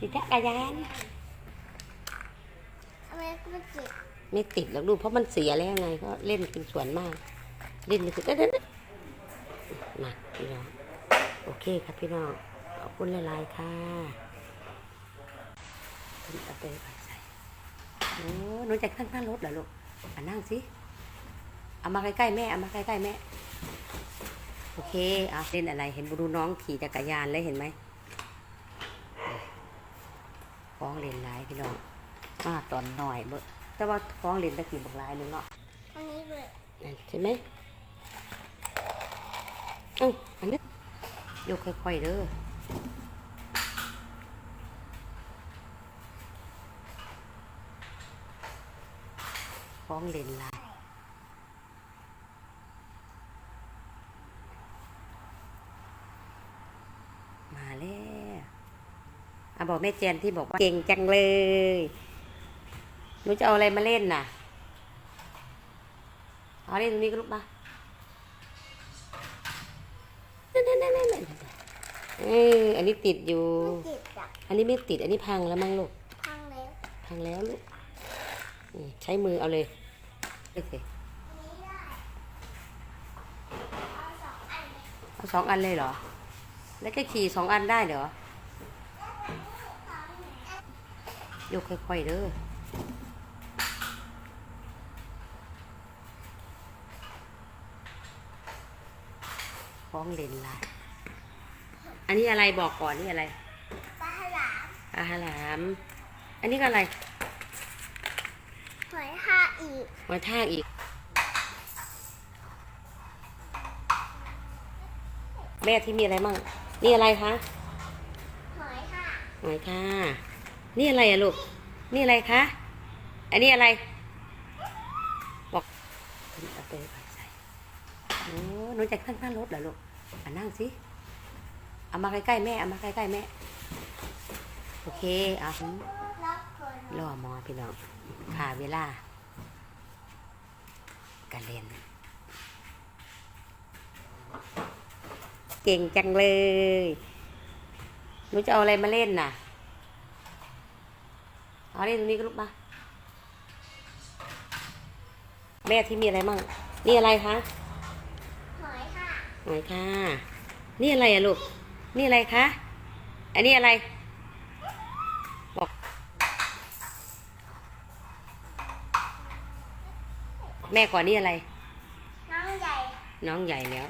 สิจักรยานไมก็ไม่ติดไม่ติดหรอกลูกเพราะมันเสียแล้วไงก็เล่นเป็นส่วนมาก เล่นเป็นส่วนเด้อมาพี่น้องโอเคครับพี่น้องขอบคุณหลายๆค่ะคุณเอาไปใส่โอ้หนูจะข้างหน้ารถเหรอลูกอะนั่งสิเอามาใกล้ๆแม่เอามาใกล้ๆแม่โอเคเอาเล่นอะไรเห็นบุรุน้องขี่จักรยานเลยเห็นไหม ฟ้องเล่นหลายพี่น้องมาตอนหน่อยเบอแต่ว่าฟ้องเล่นตะกี้บอกหลายหนึงเนาะอันนี้เลยนั่นใช่ไหมเอ้าอันนี้ยกค่อยๆเด้อฟ้องเล่นหลายมาแล้ว อะบอกแม่เจนที่บอกว่าเก่งจังเลยหนูจะเอาอะไรมาเล่นน่ะเอาเล่นตรงนี้ก็ลุกมาเอออันนี้ติดอยู่ไม่ติดอะอันนี้ไม่ติด อันนี้พังแล้วมั้งลูก พังแล้ว พังแล้วลูกนี่ใช้มือเอาเลยโอเคอันนี้ได้เอาสองอันเลยเอาสองอันเลยเหรอ แล้วก็ขี่สองอันได้เหรอ ยกค่อยๆเด้อฟ้องเลนลายอันนี้อะไรบอกก่อนนี่อะไรปลาฉลามอาหาราม อันนี้ก็อะไรหอยห้าอีกหอยทากอีก แม่ที่มีอะไรมั่ง นี่อะไรคะหอยห้าหอยค่ะ นี่อะไรอะลูก นี่อะไรคะ อันนี้อะไร บอกเอาไปใส่โอ้หนูจะข้างหน้ารถเหรอลูกอะนั่งสิ เอามาใกล้ๆแม่ เอามาใกล้ๆแม่ โอเค เอาล้วคนรอมอพี่น้องคาเวลากันเลนเก่งจังเลยหนูจะเอาอะไรมาเล่นน่ะ เอาเล่นตรงนี้ก็ลุกมาแม่ที่มีอะไรมั่งนี่อะไรคะหอยห้าหอยค่ะ นี่อะไรอะลูก นี่อะไรคะ อันนี้อะไร บอก แม่ก่อนนี่อะไร น้องใหญ่ น้องใหญ่แล้ว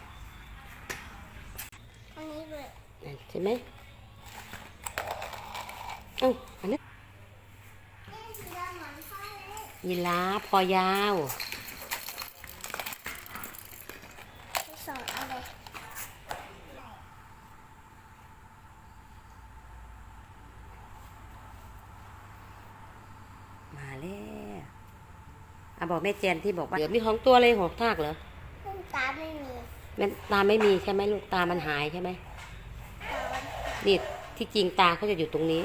อันนี้เลยนั่นใช่ไหมเอ้าอันนี้ นี่คือเหมือนพ่อเล ยยีราฟคอยาวสองอันเลยมาแล้วอะบอกแม่เจนที่บอกว่าเดี๋ยวมีของตัวเลยหอกทากเหรอซึ่งตาไม่มีแม่ตาไม่มีใช่ไหมลูกตามันหายใช่ไหมตามันนี่ที่จริงตาเขาจะอยู่ตรงนี้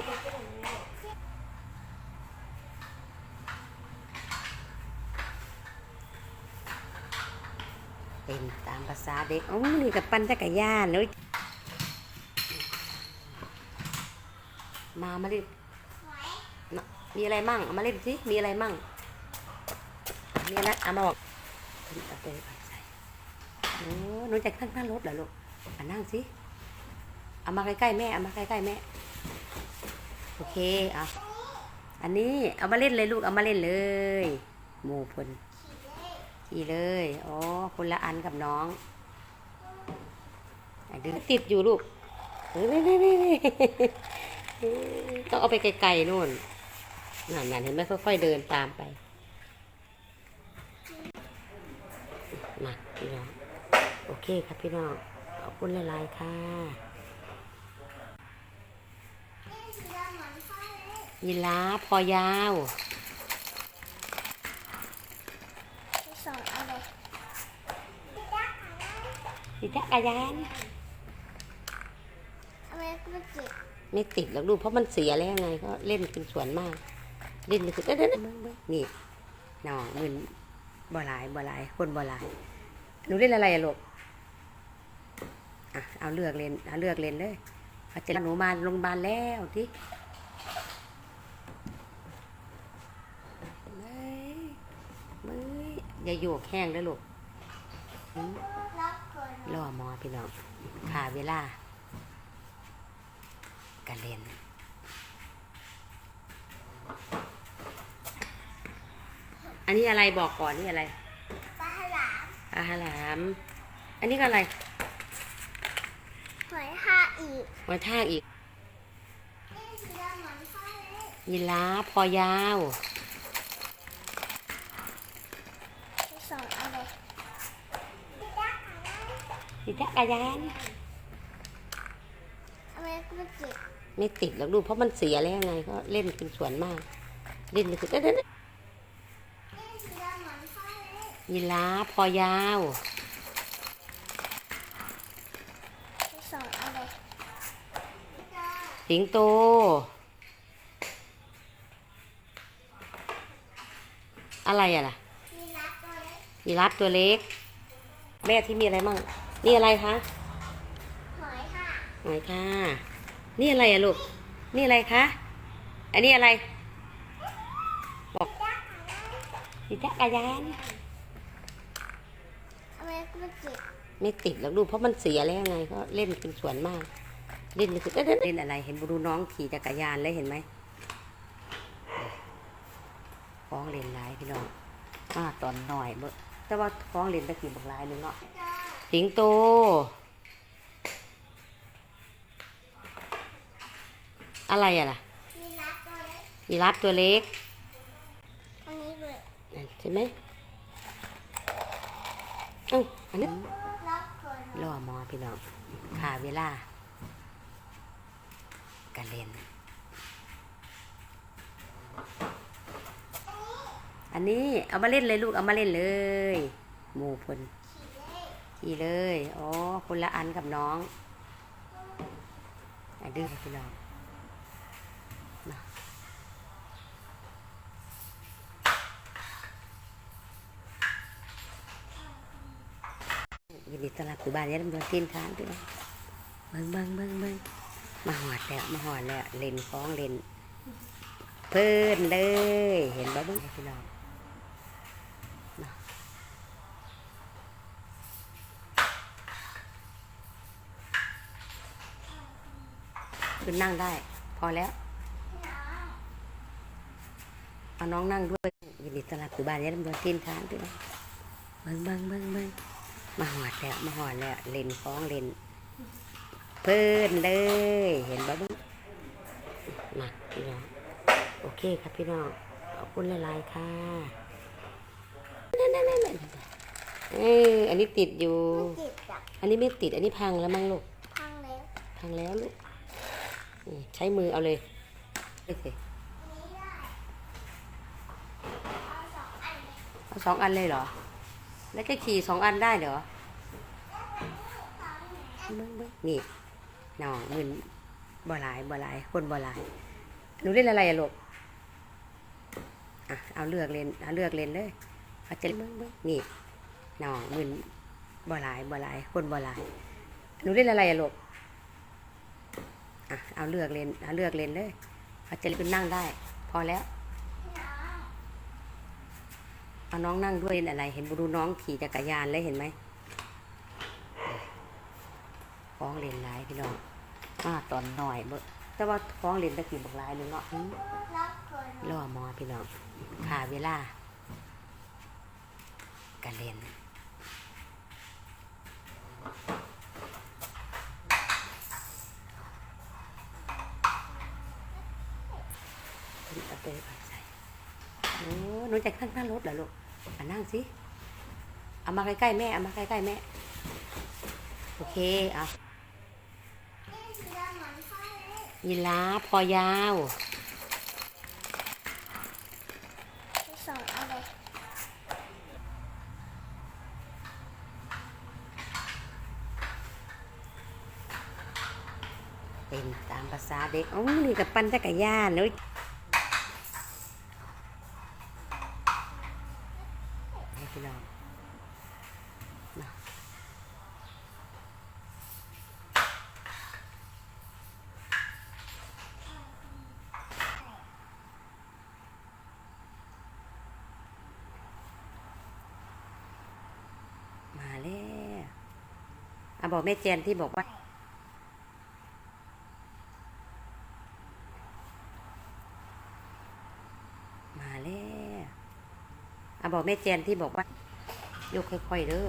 เป็นตามภาษาเด็กอ๋อนี่กับปั่นจักรยานเลยมามาเล่นหอยน่ะมีอะไรมั่งเอามาเล่นสิมีอะไรมั่งมีอะไรเอามาบอกเอาไปใส่โอ้หนูจะข้างหน้ารถเหรอลูกอะนั่งสิเอามาใกล้ๆแม่เอามาใกล้ๆแม่โอเคเอาอันนี้เอามาเล่นเลยลูกเอามาเล่นเลยหมูพล ขี่เลยขี่เลยอ๋อคนละอันกับน้องอดึงติดอยู่ลูกเฮ้ยนี่นี่ต้องเอาไปไกลๆนู่นนั่นนั่นเห็นไหมค่อยๆเดินตามไปมาพี่น้องโอเคครับพี่น้องขอบคุณหลายๆค่ะยยีราฟคอยาว สองอันเลยสิจักรยานทำไมไม่ติดไม่ติดหรอกลูกเพราะมันเสียแล้วไงก็เล่นเป็นส่วนมาก เล่นเป็นส่วนเด้อนี่น้องมึนบ่หลายบ่หลาย คนบ่หลายหนูเล่นอะไรอะลูกอะเอาเลือกเล่นเอาเลือกเล่นเลยเอาจะหนูมาโรงพยาบาลแล้วที่ อย่าโยกแห้งเด้อลูกอืมล็อกก่อนรอหมอพี่น้องขาเวลากันเล่นอันนี้อะไรบอกก่อนนี่อะไรปลาหลามอาหารอันนี้ก็อะไรหอยทากอีกหอยทากอีกนี่สีดำเหมือนพ่อเลยยีราฟคอยาว ไปสอนอะไรสีดำอะไร สีจักรยานอะไรก็ไม่เจ็บไม่ติดหรอกลูกเพราะมันเสียแล้วไงก็เล่นเป็นส่วนมาก เล่นเป็นส่วนเด้อนี่ยีราฟคอยาวสอนอะไรสิงโตอะไรอะล่ะมีรักตัวเล็กยีราฟตัวเล็ก แม่ที่มีอะไรมั่ง นี่อะไรคะหอยทากหอยค่ะ นี่อะไรอะลูก นี่อะไรคะ อันนี้อะไร บอกยักษ์อะไรสีจักรยานอะไรก็ไม่เจ็บไม่ติดหรอกลูกเพราะมันเสียแล้วไงก็เล่นเป็นส่วนมาก เล่นเป็นส่วนเด้อเล่นอะไร เห็นบูดูน้องขี่จักรยานแล้วเห็นไหมฟ้องเล่นหลายพี่น้องมาตอนหน่อยเบ่แต่ว่าฟ้องเล่นตะกี้บักหลายหนึงเนาะ สิงโต อะไรอะล่ะมีรักตัวเล็กยีราฟตัวเล็กอันนี้ด้วยนั่นใช่ไหมเอ้าอันนี้ล็อกก่อนรอหมอพี่น้องขาเวลากันเล่นอันนี้เอามาเล่นเลยลูก เอามาเล่นเลย หมูพล ขี่เล่ขี่เลยอ๋อคนละอันกับน้องอันดื้อพี่น้องยินดีต้อนรับสู่บ้านยายลำดวนทีนทานพี่น้องเบิ่งเบิ่งเบิ่งเบิ่งมาหอดแล้วมาหอดแล้วเล่นฟ้องเล่นเพิ่นเลย เห็นบ่เบิ่งพี่น้อง ขึ้นนั่งได้ พอแล้ว เอาน้องนั่งด้วยยินดีต้อนรับสู่บ้านยายลำดวนทีนทานพี่น้องเบิ่งเบิ่งเบิ่งเบิ่งมาหอดแล้วมาหอดแล้วเล่นฟ้องเล่นเพิ่นเลย เห็นบ่เบิ่งมาพี่น้องโอเคครับพี่น้องขอบคุณหลายๆค่ะนั่นๆๆๆเอออันนี้ติดอยู่ อันนี้ไม่ติด อันนี้พังแล้วมั้งลูก พังแล้ว พังแล้วลูก นี่ใช้มือเอาเลยเอ้ยเอาสองอันเลยเอาสองอันเลยเหรอ แล้วก็ขี่สองอันได้เหรอเบิ้งเบิ้งนี่น้องมึนบ่หลายบ่หลาย คนบ่หลายหนูเล่นอะไรอะลูกอะเอาเลือกเล่นเอาเลือกเล่นเลยเอาจะเบิ้งเบิ้งนี่น้องมึนบ่หลายบ่หลาย คนบ่หลายหนูเล่นอะไรอะลูก อะเอาเลือกเล่นเอาเลือกเล่นเลยเอาจะเป็นนั่งได้ พอแล้วเอาน้องนั่งด้วยอะไร เห็นบูดูน้องขี่จักรยานแล้วเห็นไหมฟ้องเล่นหลายพี่น้องมาตอนหน่อยเบ่แต่ว่าฟ้องเล่นตะกี้บักหลายหนึงเนาะล่อมอพี่น้องขาเวลากันเล่น เอาไปใส่โอ้หนูจะข้างหน้ารถเหรอลูกมานั่งสิเอามาใกล้ๆแม่เอามาใกล้ๆแม่ โอเคเอานี่สีดำเหมือนพ่อเลยยีราฟคอยาวไปสอนอะไรเป็นตามภาษาเด็กอ๋อนี่กับปั้นจักรยานเนอ พี่น้องมาเล่วอะบอกแม่เจนที่บอกว่า บอกแม่แจนที่บอกว่า ยกค่อยๆเด้อ